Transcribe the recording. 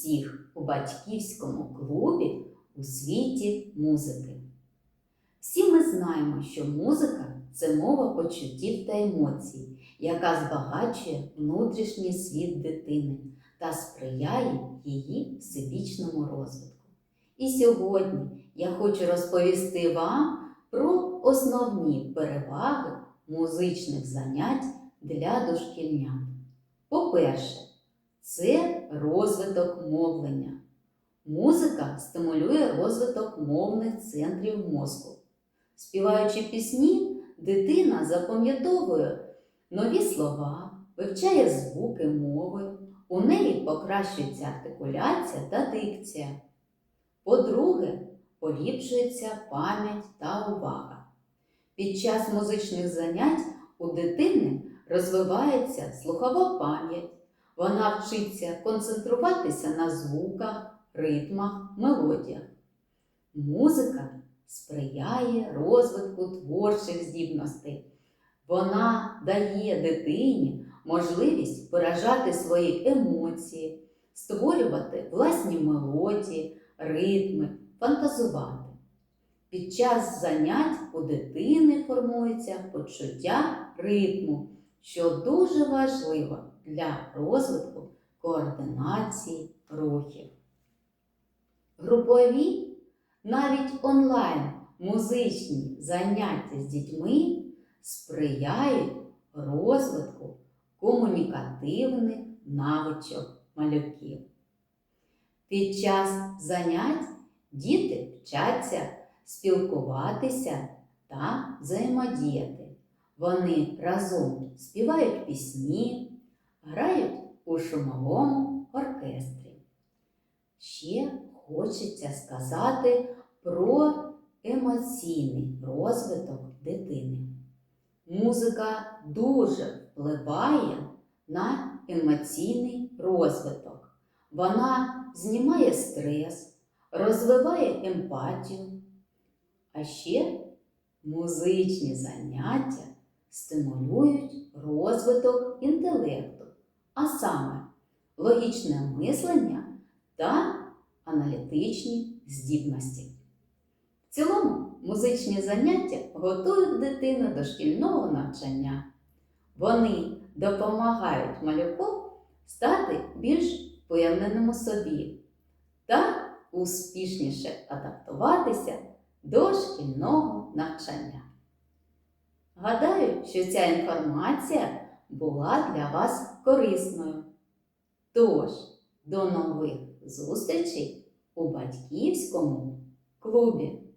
Всіх у батьківському клубі у світі музики. Всі ми знаємо, що музика це мова почуттів та емоцій, яка збагачує внутрішній світ дитини та сприяє її всебічному розвитку. І сьогодні я хочу розповісти вам про основні переваги музичних занять для дошкільнят. По-перше, це розвиток мовлення. Музика стимулює розвиток мовних центрів мозку. Співаючи пісні, дитина запам'ятовує нові слова, вивчає звуки мови, у неї покращується артикуляція та дикція. По-друге, поліпшується пам'ять та увага. Під час музичних занять у дитини розвивається слухова пам'ять. Вона вчиться концентруватися на звуках, ритмах, мелодіях. Музика сприяє розвитку творчих здібностей. Вона дає дитині можливість виражати свої емоції, створювати власні мелодії, ритми, фантазувати. Під час занять у дитини формується почуття ритму, що дуже важливо для розвитку координації рухів. Групові, навіть онлайн музичні заняття з дітьми сприяють розвитку комунікативних навичок малюків. Під час занять діти вчаться спілкуватися та взаємодіяти. Вони разом співають пісні, грають у шумовому оркестрі. Ще хочеться сказати про емоційний розвиток дитини. Музика дуже впливає на емоційний розвиток. Вона знімає стрес, розвиває емпатію. А ще музичні заняття стимулюють розвиток інтелекту, а саме логічне мислення та аналітичні здібності. В цілому музичні заняття готують дитину до шкільного навчання. Вони допомагають малюку стати більш впевненим у собі та успішніше адаптуватися до шкільного навчання. Гадаю, що ця інформація була для вас корисною. Тож, до нових зустрічей у батьківському клубі!